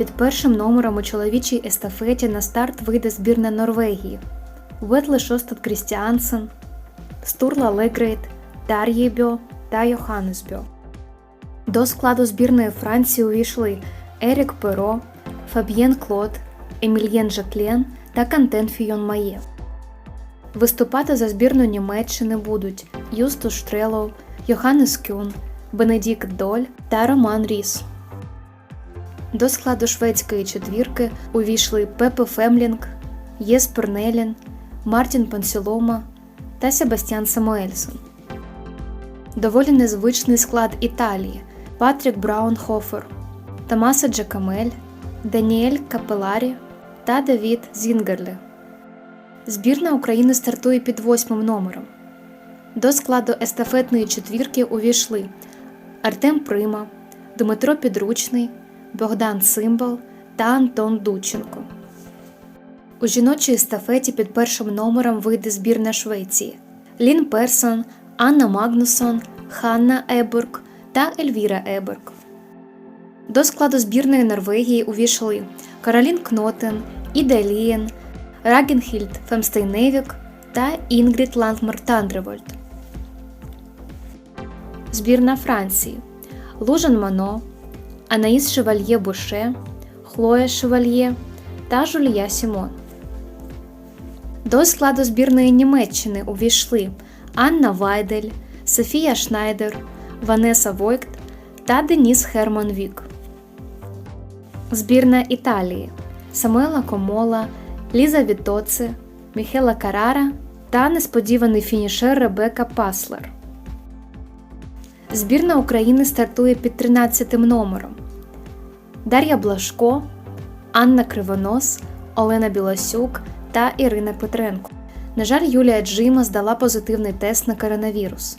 Під першим номером у чоловічій естафеті на старт вийде збірна Норвегії Ветле Шостад Крістіансен, Стурла Легрейт, Дар'єбьо та Йоханнесбьо. До складу збірної Франції увійшли Ерік Перо, Фаб'єн Клод, Емільєн Жаклен та Кантен Фійон Має. Виступати за збірну Німеччини будуть Юстус Штрелов, Йоханнес Кюн, Бенедікт Доль та Роман Ріс. До складу шведської четвірки увійшли Пепе Фемлінг, Єспер Нелін, Мартін Пансілома та Себастьян Самуельсон. Доволі незвичний склад Італії Патрік Браунхофер, Томаса Джакамель, Даніель Капеларі та Давід Зінгерлі. Збірна України стартує під восьмим номером. До складу естафетної четвірки увійшли Артем Прима, Дмитро Підручний, Богдан Цимбал та Антон Дудченко. У жіночій естафеті під першим номером вийде збірна Швеції Лін Персон, Анна Магнусон, Ханна Ебург та Ельвіра Ебург. До складу збірної Норвегії увійшли Каролін Кнотен, Іда Лієн, Рагенхільд Фемстейневік та Інгрід Лангмар Тандревольд. Збірна Франції Лужан Мано, Анаїс Шевальє Буше, Хлоя Шевальє та Жулія Сімон. До складу збірної Німеччини увійшли Анна Вайдель, Софія Шнайдер, Ванеса Войкт та Деніс Херман Вік. Збірна Італії Самуела Комола, Ліза Вітоци, Міхела Карара та несподіваний фінішер Ребека Паслер. Збірна України стартує під 13 номером. Дар'я Блашко, Анна Кривонос, Олена Білосюк та Ірина Петренко. На жаль, Юлія Джима здала позитивний тест на коронавірус.